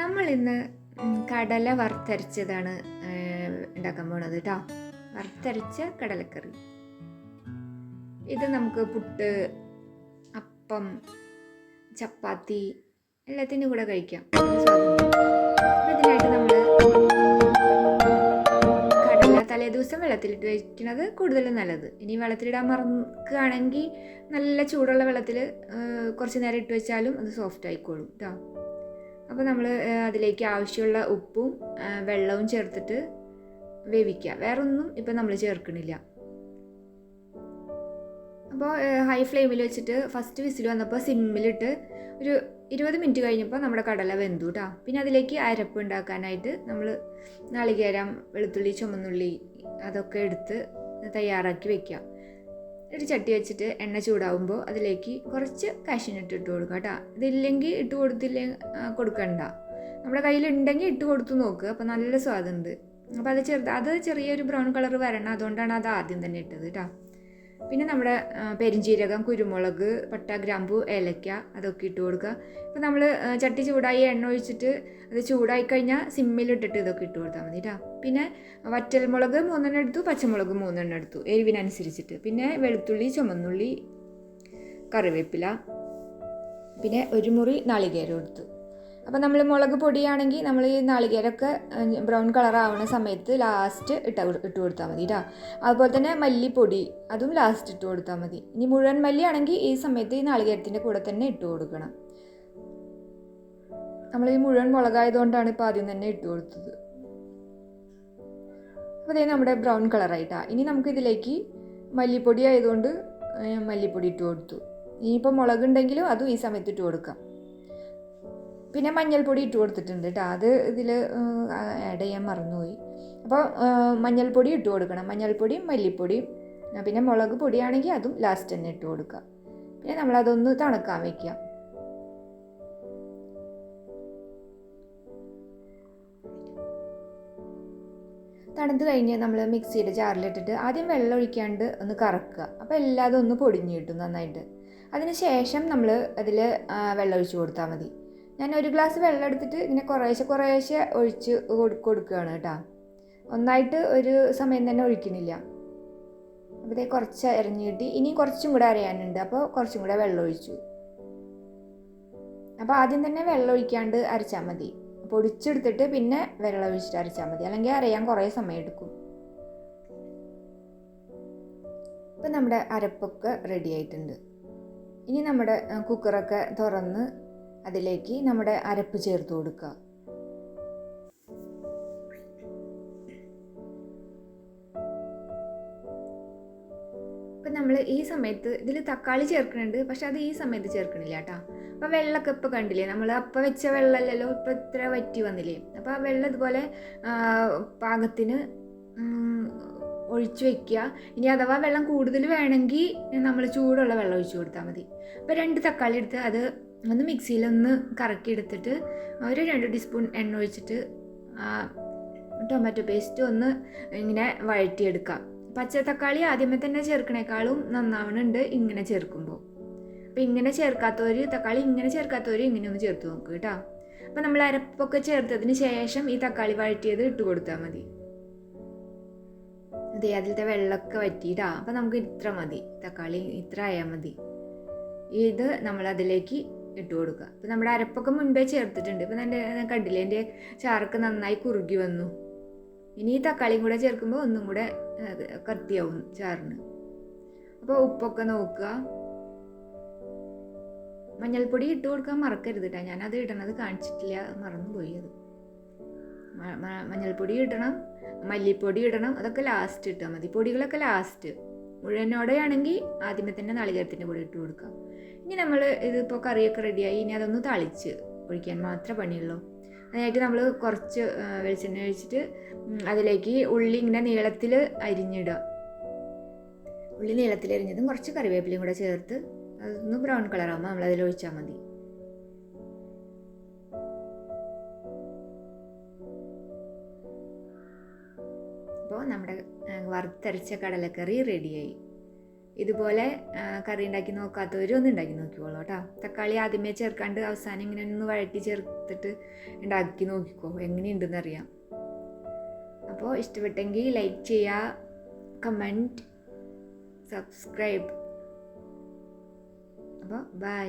നമ്മൾ ഇന്ന് കടല വറുത്തരച്ചതാണ് ഉണ്ടാക്കാൻ പോണത് കേട്ടോ വറുത്തരച്ച കടലക്കറി. ഇത് നമുക്ക് പുട്ട് അപ്പം ചപ്പാത്തി എല്ലാത്തിന്റെ കൂടെ കഴിക്കാം. ഇതിനായിട്ട് നമ്മൾ കടല തലേ ദിവസം വെള്ളത്തിലിട്ട് വയ്ക്കുന്നത് കൂടുതൽ നല്ലത്. ഇനി വെള്ളത്തിലിടാൻ മറക്കുകയാണെങ്കിൽ നല്ല ചൂടുള്ള വെള്ളത്തിൽ കുറച്ച് നേരം ഇട്ട് വെച്ചാലും അത് സോഫ്റ്റ് ആയിക്കോളും കേട്ടോ അപ്പോൾ നമ്മൾ അതിലേക്ക് ആവശ്യമുള്ള ഉപ്പും വെള്ളവും ചേർത്തിട്ട് വേവിക്കുക. വേറെ ഒന്നും ഇപ്പം നമ്മൾ ചേർക്കണില്ല. അപ്പോൾ ഹൈ ഫ്ലെയിമിൽ വെച്ചിട്ട് ഫസ്റ്റ് വിസിൽ വന്നപ്പോൾ സിമ്മിലിട്ട് ഒരു ഇരുപത് മിനിറ്റ് കഴിഞ്ഞപ്പോൾ നമ്മുടെ കടല വെന്തു കേട്ടോ പിന്നെ അതിലേക്ക് അരപ്പ് ഉണ്ടാക്കാനായിട്ട് നമ്മൾ നാളികേരം വെളുത്തുള്ളി ചുമന്നുള്ളി അതൊക്കെ എടുത്ത് തയ്യാറാക്കി വെക്കുക. ഒരു ചട്ടി വെച്ചിട്ട് എണ്ണ ചൂടാവുമ്പോൾ അതിലേക്ക് കുറച്ച് കാഷ്യനട്ട് ഇട്ട് കൊടുക്കുക കേട്ടോ. ഇതില്ലെങ്കിൽ ഇട്ട് കൊടുത്തില്ല കൊടുക്കണ്ട. നമ്മുടെ കയ്യിലുണ്ടെങ്കിൽ ഇട്ട് കൊടുത്ത് നോക്കുക അപ്പോൾ നല്ല സ്വാദുണ്ട്. അപ്പോൾ അത് ചെറുത് അത് ചെറിയൊരു ബ്രൗൺ കളർ വരണം. അതുകൊണ്ടാണ് അത് ആദ്യം തന്നെ ഇട്ടത് കേട്ടോ. പിന്നെ നമ്മുടെ പെരിഞ്ചീരകം കുരുമുളക് പട്ട ഗ്രാമ്പു ഏലക്ക അതൊക്കെ ഇട്ട് കൊടുക്കുക. ഇപ്പോൾ നമ്മൾ ചട്ടി ചൂടായി എണ്ണ ഒഴിച്ചിട്ട് അത് ചൂടായി കഴിഞ്ഞാൽ സിമ്മിലിട്ടിട്ട് ഇതൊക്കെ ഇട്ട് കൊടുത്താൽ മതി കേട്ടോ പിന്നെ വറ്റൽമുളക് മൂന്നെണ്ണം എടുത്തു പച്ചമുളക് മൂന്നെണ്ണം എടുത്തു എരിവിനനുസരിച്ചിട്ട്. പിന്നെ വെളുത്തുള്ളി ചുമന്നുള്ളി കറിവേപ്പില പിന്നെ ഒരു മുറി നാളികേരം എടുത്തു. അപ്പോൾ നമ്മൾ മുളക് പൊടിയാണെങ്കിൽ നമ്മൾ ഈ നാളികേരമൊക്കെ ബ്രൗൺ കളർ ആവുന്ന സമയത്ത് ലാസ്റ്റ് ഇട്ട ഇട്ട് കൊടുത്താൽ മതി കേട്ടോ അതുപോലെ തന്നെ മല്ലിപ്പൊടി അതും ലാസ്റ്റ് ഇട്ട് കൊടുത്താൽ മതി. ഇനി മുഴുവൻ മല്ലിയാണെങ്കിൽ ഈ സമയത്ത് ഈ നാളികേരത്തിന്റെ കൂടെ തന്നെ ഇട്ട് കൊടുക്കണം. നമ്മൾ ഈ മുഴുവൻ മുളകായതുകൊണ്ടാണ് ഇപ്പോൾ ആദ്യം തന്നെ ഇട്ട് കൊടുത്തത്. അപ്പോൾ അതേ നമ്മുടെ ബ്രൗൺ കളറായിട്ടാണ് ഇനി നമുക്ക് ഇതിലേക്ക് മല്ലിപ്പൊടി ആയതുകൊണ്ട് മല്ലിപ്പൊടി ഇട്ട് കൊടുത്തു. ഇനിയിപ്പോൾ മുളക് ഉണ്ടെങ്കിലും അതും ഈ സമയത്ത് ഇട്ട് കൊടുക്കാം. പിന്നെ മഞ്ഞൾപ്പൊടി ഇട്ട് കൊടുത്തിട്ടുണ്ട് കേട്ടോ അത് ഇതിൽ ആഡ് ചെയ്യാൻ മറന്നുപോയി. അപ്പോൾ മഞ്ഞൾപ്പൊടി ഇട്ട് കൊടുക്കണം. മഞ്ഞൾപ്പൊടിയും മല്ലിപ്പൊടിയും പിന്നെ മുളക് പൊടിയാണെങ്കിൽ അതും ലാസ്റ്റ് തന്നെ ഇട്ട് കൊടുക്കുക പിന്നെ നമ്മളതൊന്ന് തണുക്കാൻ വയ്ക്കുക തണുത്ത് കഴിഞ്ഞ് നമ്മൾ മിക്സിയുടെ ജാറിലിട്ടിട്ട് ആദ്യം വെള്ളം ഒഴിക്കാണ്ട് ഒന്ന് കറക്കുക അപ്പോൾ എല്ലാതും ഒന്ന് പൊടിഞ്ഞ് കിട്ടും നന്നായിട്ട്. അതിന് ശേഷം നമ്മൾ അതിൽ വെള്ളം ഒഴിച്ച് കൊടുത്താൽ മതി. ഞാൻ ഒരു ഗ്ലാസ് വെള്ളം എടുത്തിട്ട് ഇങ്ങനെ കുറേശ്ശെ കുറേശ്ശെ ഒഴിച്ച് കൊടുക്കുകയാണ് കേട്ടോ. ഒന്നായിട്ട് ഒരു സമയം തന്നെ അപ്പോൾ ഇതേ കുറച്ച് അരഞ്ഞ് കിട്ടി. ഇനി കുറച്ചും കൂടെ അരയാനുണ്ട്. അപ്പോൾ കുറച്ചും കൂടെ വെള്ളം ഒഴിച്ചു. അപ്പോൾ ആദ്യം തന്നെ വെള്ളം ഒഴിക്കാണ്ട് അരച്ചാൽ മതി. പൊടിച്ചെടുത്തിട്ട് പിന്നെ വെള്ളം ഒഴിച്ചിട്ട് അരച്ചാൽ മതി. അല്ലെങ്കിൽ അരയാൻ കുറേ സമയം എടുക്കും. ഇപ്പം നമ്മുടെ അരപ്പൊക്കെ റെഡി ആയിട്ടുണ്ട്. ഇനി നമ്മുടെ കുക്കറൊക്കെ തുറന്ന് അതിലേക്ക് നമ്മുടെ അരപ്പ് ചേർത്ത് കൊടുക്കുക. ഇപ്പം നമ്മൾ ഈ സമയത്ത് ഇതിൽ തക്കാളി ചേർക്കുന്നുണ്ട് പക്ഷെ അത് ഈ സമയത്ത് ചേർക്കണില്ല കേട്ടോ. അപ്പം വെള്ളമൊക്കെ ഇപ്പം കണ്ടില്ലേ നമ്മൾ അപ്പം വെച്ച വെള്ളമല്ലല്ലോ ഇപ്പം ഇത്ര വറ്റി വന്നില്ലേ. അപ്പോൾ ആ വെള്ളം ഇതുപോലെ പാകത്തിന് ഒഴിച്ചു വെക്കുക. ഇനി അഥവാ വെള്ളം കൂടുതൽ വേണമെങ്കിൽ നമ്മൾ ചൂടുള്ള വെള്ളം ഒഴിച്ചു കൊടുത്താൽ മതി. അപ്പോൾ രണ്ട് തക്കാളി എടുത്ത് അത് ഒന്ന് മിക്സിയിലൊന്ന് കറക്കി എടുത്തിട്ട് ഒരു രണ്ട് ടീസ്പൂൺ എണ്ണ ഒഴിച്ചിട്ട് ടൊമാറ്റോ പേസ്റ്റ് ഒന്ന് ഇങ്ങനെ വഴറ്റിയെടുക്കാം. പച്ച തക്കാളി ആദ്യമേ തന്നെ ചേർക്കണേക്കാളും നന്നാവണുണ്ട് ഇങ്ങനെ ചേർക്കുമ്പോൾ. അപ്പോൾ ഇങ്ങനെ ചേർക്കാത്തവർ തക്കാളി ഇങ്ങനെ ചേർക്കാത്തവർ ഇങ്ങനെ ഒന്ന് ചേർത്ത് നോക്കുക കേട്ടോ. അപ്പോൾ നമ്മൾ അരപ്പൊക്കെ ചേർത്തതിന് ശേഷം ഈ തക്കാളി വഴറ്റിയത് ഇട്ട് കൊടുത്താൽ മതി. അതെ അതിലത്തെ വെള്ളമൊക്കെ വറ്റിയിട്ടാ. അപ്പം നമുക്ക് ഇത്ര മതി. തക്കാളി ഇത്ര ആയാൽ മതി. ഇത് നമ്മൾ അതിലേക്ക് ഇട്ട് കൊടുക്കുക ഇപ്പം നമ്മുടെ അരപ്പൊക്കെ മുൻപേ ചേർത്തിട്ടുണ്ട്. ഇപ്പം എന്റെ കണ്ടില്ലേ എന്റെ ചാർക്ക് നന്നായി കുറുകി വന്നു. ഇനി ഈ തക്കാളിയും കൂടെ ചേർക്കുമ്പോൾ ഒന്നും കൂടെ കത്തിയാവും ചാറിന്. അപ്പോൾ ഉപ്പൊക്കെ നോക്കുക. മഞ്ഞൾപ്പൊടി ഇട്ട് കൊടുക്കാൻ മറക്കരുത് കേട്ടോ ഞാനത് ഇടണത് കാണിച്ചിട്ടില്ല. മറന്നുപോയി അത്. മഞ്ഞൾപ്പൊടി ഇടണം മല്ലിപ്പൊടി ഇടണം. അതൊക്കെ ലാസ്റ്റ് ഇട്ടാൽ മതി. പൊടികളൊക്കെ ലാസ്റ്റ് മുഴുവനോടെയാണെങ്കിൽ ആദ്യമേ തന്നെ നാളികേരത്തിന്റെ പൊടി ഇട്ട് കൊടുക്കുക ഇനി നമ്മൾ ഇതിപ്പോൾ കറിയൊക്കെ റെഡിയായി ഇനി അതൊന്ന് തളിച്ച് ഒഴിക്കാൻ മാത്രമേ പണിയുള്ളൂ. അതിനായിട്ട് നമ്മൾ കുറച്ച് വെളിച്ചെണ്ണ ഒഴിച്ചിട്ട് അതിലേക്ക് ഉള്ളി ഇങ്ങനെ നീളത്തിൽ അരിഞ്ഞിടുക. ഉള്ളി നീളത്തിൽ അരിഞ്ഞതും കുറച്ച് കറിവേപ്പിലയും കൂടെ ചേർത്ത് അതൊന്ന് ബ്രൗൺ കളറാകുമ്പോൾ നമ്മൾ അതിൽ ഒഴിച്ചാൽ മതി. അപ്പോൾ നമ്മുടെ വറുത്തരച്ച കടലക്കറി റെഡിയായി ഇതുപോലെ കറി ഉണ്ടാക്കി നോക്കാത്തവരും ഒന്ന് ഉണ്ടാക്കി നോക്കിക്കോളൂ കേട്ടോ. തക്കാളി ആദ്യമേ ചേർക്കാണ്ട് അവസാനം ഇങ്ങനെ ഒന്ന് വഴറ്റി ചേർത്തിട്ട് ഉണ്ടാക്കി നോക്കിക്കോ. എങ്ങനെയുണ്ടെന്ന് അറിയാം. അപ്പോൾ ഇഷ്ടപ്പെട്ടെങ്കിൽ ലൈക്ക് ചെയ്യുക കമന്റ് സബ്സ്ക്രൈബ് അപ്പോൾ ബൈ